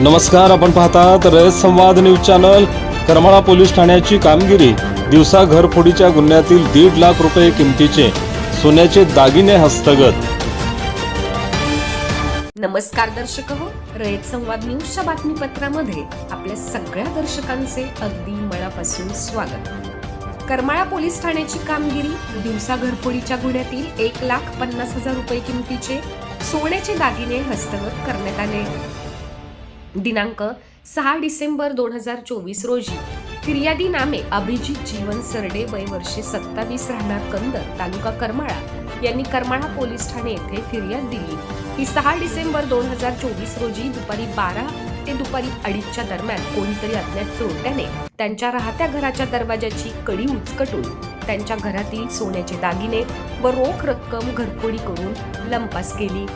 नमस्कार आपण पाहतात Rayat Samvad news channel. Karmala police ठाण्याची कामगिरी दिवसा घरफोडीच्या गुन्ह्यातील दीड लाख रुपये किमतीचे सोन्याचे दागिने हस्तगत. नमस्कार दर्शक हो रयत संवाद न्यूजच्या बातमीपत्रामध्ये आपल्या सगळ्या दर्शकांचे अगदी मनापासून स्वागत. करमाळा पोलीस ठाण्याची कामगिरी दिवसा घरफोडीच्या गुन्ह्यातील एक लाख पन्नास हजार रुपये किमतीचे सोन्याचे दागिने हस्तगत करण्यात आले. दिनांक सहा डिसेंबर दोन हजार चोवीस रोजी. फिर्यादी नामे अभिजित जीवन सरडे वय वर्षे सत्तावीस राहणार कंदर तालुका करमाळा यांनी करमाळा पोलीस ठाणे येथे फिर्याद दिली. की सहा डिसेंबर दोन हजार चोवीस रोजी दुपारी बारा ते दुपारी अडीचच्या दरम्यान कोणीतरी अज्ञात चोरट्याने त्यांच्या राहत्या घराच्या दरवाजाची कडी उचकटून त्यांच्या घरातील सोन्याचे दागिने व रोख रक्कम घरफोडी करून लंपास केली.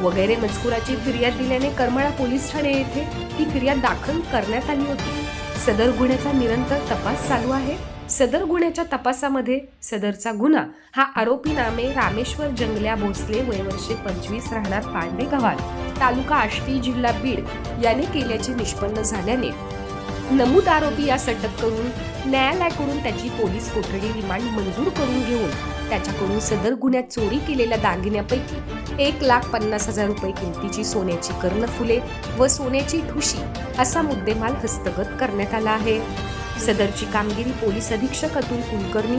वगैरे मजकुराची फिर्याद दिल्याने करमळा पोलीस ठाणे येथे ही फिर्याद दाखल करण्यात आली होती. सदर गुन्ह्याचा निरंतर तपास चालू आहे. सदर गुन्ह्याच्या तपासामध्ये सदरचा गुन्हा हा आरोपी नामे रामेश्वर जंगल्या भोसले वयवर्षे पंचवीस राहणार पांडे गव्हाण. तालुका आष्टी जिल्हा बीड याने केल्याचे निष्पन्न झाल्याने नमूद आरोपी यास अटक करून न्यायालयाकडून त्याची पोलीस कोठडी रिमांड मंजूर करून घेऊन त्याच्याकडून सदर गुन्ह्यात चोरी केलेल्या दागिन्यापैकी एक लाख पन्नास हजार रुपये किमतीची सोन्याची कर्णफुले व सोन्याची ठुशी असा मुद्देमाल हस्तगत करण्यात आला आहे. सदरची कामगिरी पोलीस अधीक्षक अतुल कुलकर्णी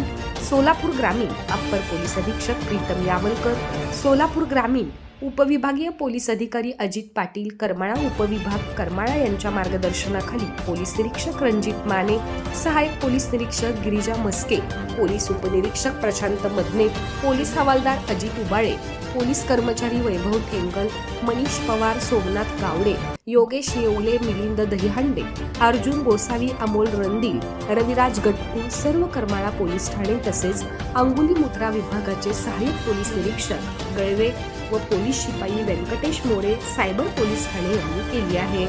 सोलापूर ग्रामीण अप्पर पोलीस अधीक्षक प्रीतम यावलकर सोलापूर ग्रामीण उपविभागीय पोलीस अधिकारी अजित पाटील करमाळा उपविभाग करमाळा यांच्या मार्गदर्शनाखाली पोलीस निरीक्षक रणजित माने सहाय्यक पोलीस निरीक्षक गिरिजा मस्के पोलीस उपनिरीक्षक प्रशांत मदने पोलीस हवालदार अजित उबाळे पोलीस कर्मचारी वैभव ठेंगल मनीष पवार सोमनाथ गावडे योगेश येवले मिलिंद दहिहांडे अर्जुन गोसावी अमोल रणदिल रविराज गटकू सर्व करमाळा पोलीस ठाणे तसेच अंगुली मुद्रा विभागाचे सहाय्यक पोलीस निरीक्षक गळवे व पोलीस शिपाई व्यंकटेश मोरे सायबर पोलीस ठाणे यांनी केली आहे.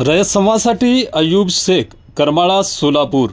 रयत समाजासाठी अयूब शेख करमाळा सोलापूर.